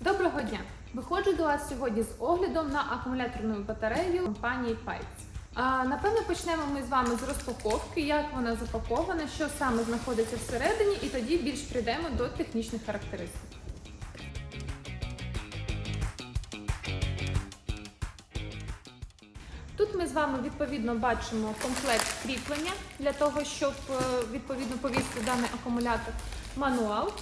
Доброго дня! Виходжу до вас сьогодні з оглядом на акумуляторну батарею компанії. А, напевно, почнемо ми з вами з розпаковки, як вона запакована, що саме знаходиться всередині, і тоді більш прийдемо до технічних характеристик. Тут ми з вами відповідно бачимо комплект кріплення для того, щоб е, відповідно повісити даний акумулятор, мануал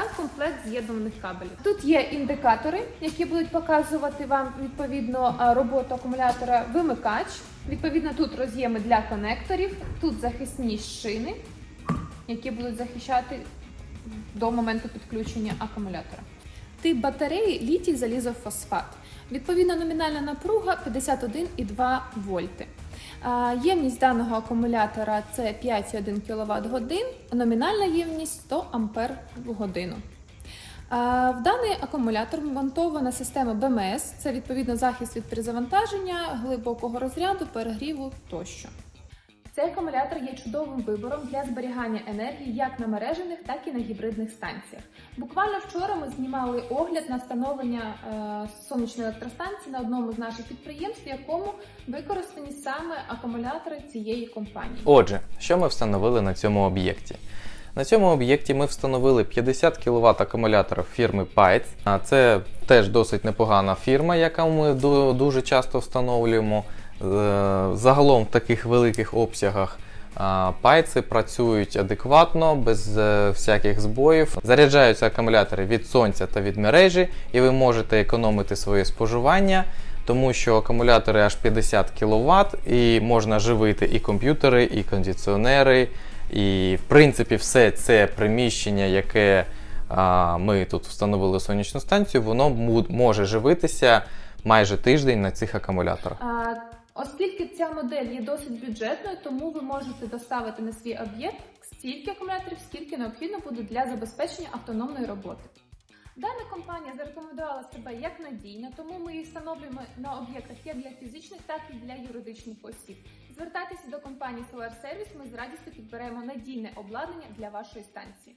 та комплект з'єднаних кабелів. Тут є індикатори, які будуть показувати вам відповідно роботу акумулятора, вимикач. Відповідно, тут роз'єми для конекторів, тут захисні шини, які будуть захищати до моменту підключення акумулятора. Тип батареї літій залізофосфат. Відповідна номінальна напруга 51,2 вольти. Ємність даного акумулятора це 5,1 кВт годин, номінальна ємність 100 Ампер в годину. В даний акумулятор вмонтована система БМС, це відповідно захист від перезавантаження, глибокого розряду, перегріву тощо. Цей акумулятор є чудовим вибором для зберігання енергії як на мережених, так і на гібридних станціях. Буквально вчора ми знімали огляд на встановлення е, сонячної електростанції на одному з наших підприємств, в якому використані саме акумулятори цієї компанії. Отже, що ми встановили на цьому об'єкті? На цьому об'єкті ми встановили 50 кВт акумуляторів фірми. А Це теж досить непогана фірма, яку ми ду- дуже часто встановлюємо. Е, Загалом в таких великих обсягах а, пайци працюють адекватно, без е, всяких збоїв. Заряджаються акумулятори від сонця та від мережі, і ви можете економити своє споживання, тому що акумулятори аж 50 кВт, і можна живити і комп'ютери, і кондиціонери, і в принципі все це приміщення, яке ми тут встановили сонячну станцію, воно може живитися майже тиждень на цих акумуляторах. Оскільки ця модель є досить бюджетною, тому ви можете доставити на свій об'єкт стільки акумуляторів, скільки необхідно буде для забезпечення автономної роботи. Дана компанія зарекомендувала себе як надійна, тому ми її встановлюємо на об'єктах як для фізичних, так і для юридичних осіб. Звертайтеся до компанії Solar Service, ми з радістю підберемо надійне обладнання для вашої станції.